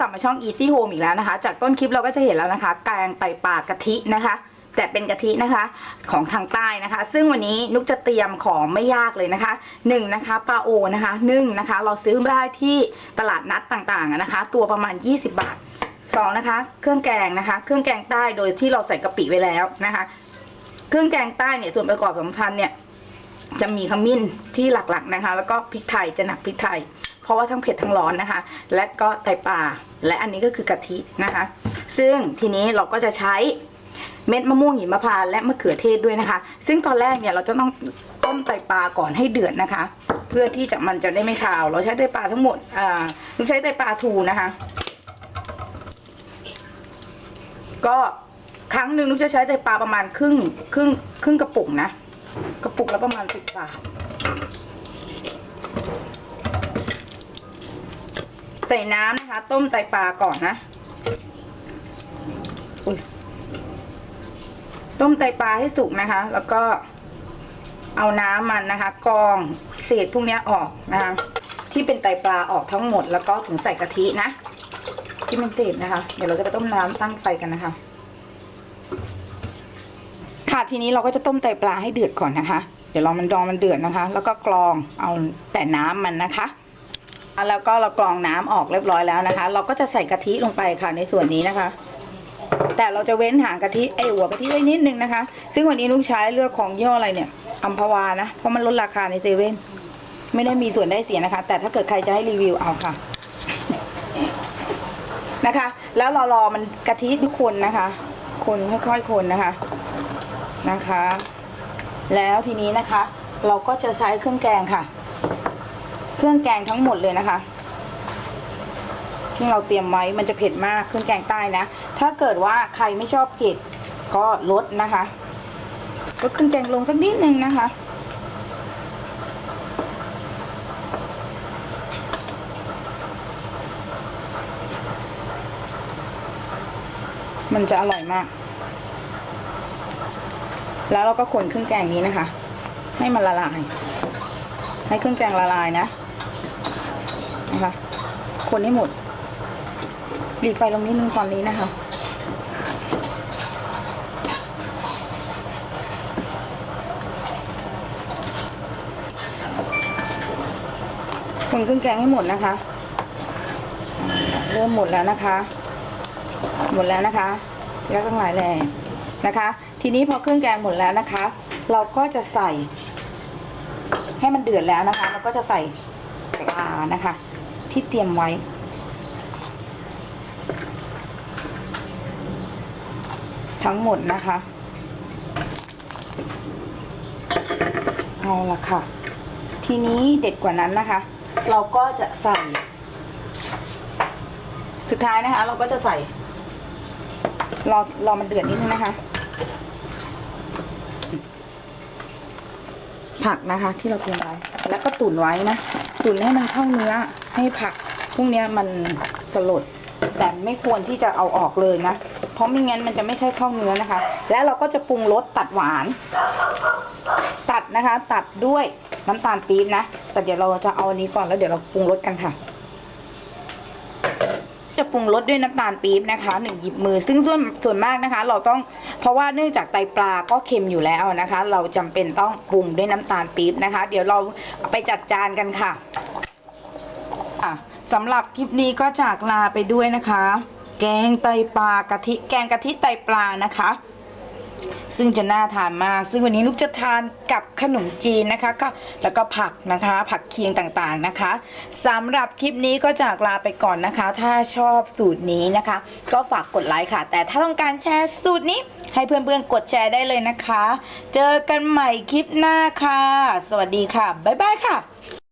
กลับมาช่อง Easy Home อีกแล้วนะคะ จากต้นคลิปเราก็จะเห็นแล้วนะคะ แกงไตปลากะทินะคะ แต่เป็นกะทินะคะของทางใต้นะคะ ซึ่งวันนี้นุกจะเตรียมของไม่ยากเลยนะคะหนึ่งนะคะปลาโอนะคะนึ่งนะคะ เราซื้อได้ที่ตลาดนัดต่างๆนะคะ ตัวประมาณ 20 บาทสองนะคะ เครื่องแกงนะคะ เครื่องแกงใต้โดยที่เราใส่กะปิไว้แล้วนะคะ เครื่องแกงใต้เนี่ยส่วนประกอบสำคัญเนี่ยจะมีขมิ้นที่หลักๆนะคะ แล้วก็พริกไทยจะหนักพริกไทย ราะว่าทั้งเผ็ดทั้งร้อนนะคะ และก็ไตปลาและอันนี้ก็คือกะทินะคะ ซึ่งทีนี้เราก็จะใช้เม็ดมะม่วงหิมพานต์และมะเขือเทศด้วยนะคะ ซึ่งตอนแรกเนี่ยเราจะต้องต้มไตปลาก่อนให้เดือดนะคะ เพื่อที่จะมันจะได้ไม่คาว เราใช้ไตปลาทั้งหมดอ่าเราใช้ไตปลาทูนะคะ ก็ครั้งหนึ่งนุกจะใช้ไตปลาประมาณครึ่งครึ่งครึ่งกระปุกนะ กระปุกละประมาณสิบบาท ใส่น้ำนะคะ ต้มไตปลาก่อนนะต้มไตปลาให้สุกนะคะ แล้วก็เอาน้ำมันนะคะกรองเศษพวกนี้ออกนะคะ ที่เป็นไตปลาออกทั้งหมด แล้วก็ถึงใส่กะทินะ ที่เป็นเศษนะคะ เดี๋ยวเราจะไปต้มน้ำตั้งไฟกันนะคะ ค่ะทีนี้เราก็จะต้มไตปลาให้เดือดก่อนนะคะ เดี๋ยวรอมันดองมันเดือดนะคะ แล้วก็กรองเอาแต่น้ำมันนะคะ แล้วก็เรากรองน้ำออกเรียบร้อยแล้วนะคะ เราก็จะใส่กะทิลงไปค่ะในส่วนนี้นะคะ แต่เราจะเว้นหางกะทิไอหัวกะทิไว้นิดนึงนะคะ ซึ่งวันนี้ลุงใช้เลือกของยี่ห้ออะไรเนี่ยอัมพวานะเพราะมันลดราคาในเซเว่นไม่ได้มีส่วนได้เสียนะคะ แต่ถ้าเกิดใครจะให้รีวิวเอาค่ะนะคะ แล้วรอรอมันกะทิทุกคนนะคะ คนค่อยๆคนนะคะนะคะ แล้วทีนี้นะคะ เราก็จะใช้เครื่องแกงค่ะ เครื่องแกงทั้งหมดเลยนะคะซึ่งเราเตรียมไว้มันจะเผ็ดมากเครื่องแกงใต้นะ ถ้าเกิดว่าใครไม่ชอบเผ็ดก็ลดนะคะลดเครื่องแกงลงสักนิดนึงนะคะมันจะอร่อยมาก แล้วเราก็คนเครื่องแกงนี้นะคะ ให้มันละลาย ให้เครื่องแกงละลายนะ นะคะ คนให้หมด หลีไฟลงนิดนึงตอนนี้นะคะ คนเครื่องแกงให้หมดนะคะ เริ่มหมดแล้วนะคะ หมดแล้วนะคะ แล้วทั้งหลายแหล่นะคะ ทีนี้พอเครื่องแกงหมดแล้วนะคะ เราก็จะใส่ให้มันเดือดแล้วนะคะ เราก็จะใส่ปลานะคะ ที่เตรียมไว้ ทั้งหมดนะคะ เอาละค่ะ ทีนี้เด็ดกว่านั้นนะคะ เราก็จะใส่ สุดท้ายนะคะ เราก็จะใส่รอรอมันเดือดนิดนึงนะคะ ผักนะคะ ที่เราเตรียมไว้แล้วก็ตุ๋นไว้นะตุ๋นให้มันเข้าเนื้อให้ผักพวกนี้มันสลด แต่ไม่ควรที่จะเอาออกเลยนะ เพราะไม่งั้นมันจะไม่ใช่เข้าเนื้อนะคะ แล้วเราก็จะปรุงรสตัดหวาน ตัดนะคะ ตัดด้วยน้ำตาลปี๊บนะแต่เดี๋ยวเราจะเอาอันนี้ก่อนแล้วเดี๋ยวเราปรุงรสกันค่ะ จะปรุงรสด้วยน้ำตาลปี๊บนะคะหนึ่งหยิบมือ ซึ่งส่วนส่วนมากนะคะ เราต้องเพราะว่าเนื่องจากไตปลาก็เค็มอยู่แล้วนะคะ เราจำเป็นต้องปรุงด้วยน้ำตาลปี๊บนะคะ เดี๋ยวเราไปจัดจานกันค่ะสำหรับคลิปนี้ก็จากลาไปด้วยนะคะ แกงไตปลากะทิแกงกะทิไตปลานะคะ ซึ่งจะน่าทานมาก ซึ่งวันนี้ลูกจะทานกับขนมจีนนะคะ ก็แล้วก็ผักนะคะ ผักเคียงต่างๆนะคะสำหรับคลิปนี้ก็จากลาไปก่อนนะคะ ถ้าชอบสูตรนี้นะคะ ก็ฝากกดไลค์ค่ะ แต่ถ้าต้องการแชร์สูตรนี้ ให้เพื่อนๆกดแชร์ได้เลยนะคะ เจอกันใหม่คลิปหน้าค่ะ สวัสดีค่ะ บ๊ายบายค่ะ